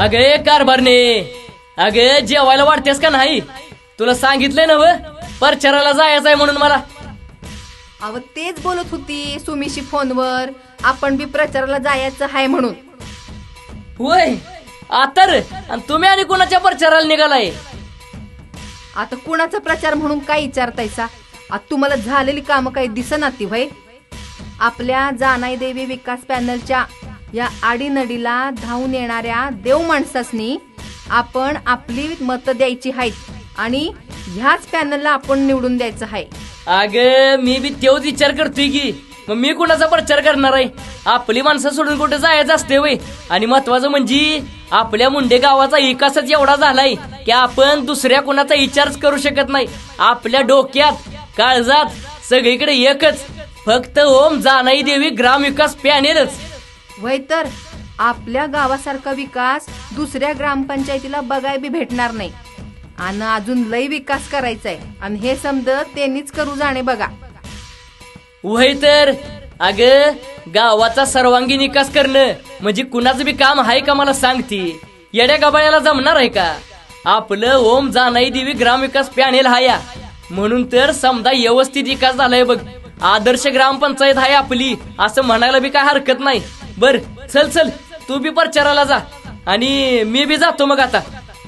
अगे कारभारने अगे जेवायला वाटतेस का नाही? तुला सांगितलंय ना व परचाराला जायचंय म्हणून मला. अव तेच बोलत होती सुमीशी फोनवर आपण बी प्रचाराला जायचं हाय म्हणून. होय आता रे आणि तुम्ही आणि कोणाच्या प्रचाराला निघालाय? आता कुणाचा प्रचार म्हणून काय विचारतायसा? आता तुम्हाला झालेली कामं काही दिसना ती भाई आपल्या जानाई देवी विकास पॅनलच्या या आडीनडीला धावून येणाऱ्या देव माणसासनी आपण आपली मतं द्यायची आहेत आणि ह्याच पॅनलला आपण निवडून द्यायचं आहे. अग मी बी तेवच विचार करतोय की मग मी कोणाचा प्रचार करणार आहे? आपली माणसं सोडून कुठे जायचं असते वय? आणि महत्वाचं म्हणजे आपल्या मुंडे गावाचा विकासच एवढा झालाय की आपण दुसऱ्या कोणाचा विचारच करू शकत नाही. आपल्या डोक्यात काळजात सगळीकडे एकच फक्त ओम जानाई देवी ग्राम विकास पॅनेलच. वय तर आपल्या गावासारखा विकास दुसऱ्या ग्रामपंचायतीला बघाय बी भेटणार नाही. आणि अजून लय विकास करायचा आहे आणि हे समज त्यांनीच करू जाणे बघा. वय तर अग गावाचा सर्वांगीण विकास करणं म्हणजे कुणाचं बी काम आहे का मला सांगती येड्या गबाळ्याला जमणार आहे का? आपलं ओम जानाई देवी ग्रामविकास पॅनेल हाया. म्हणून तर समजा व्यवस्थित विकास झालाय बघ. आदर्श ग्रामपंचायत आहे आपली असं म्हणायला बी काय हरकत नाही. बर चल चल. तू बी प्रचाराला जा. आणि मी बी जातो मग आता.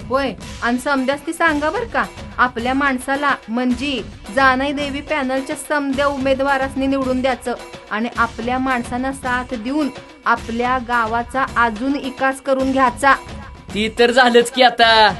होय आणि समद्यास ती सांगा बर का आपल्या माणसाला म्हणजे जानाई देवी पॅनलच्या समद्या उमेदवारांनी निवडून द्यायचं. आणि आपल्या माणसांना साथ देऊन आपल्या गावाचा अजून विकास करून घ्यायचा. ती तर झालंच की आता.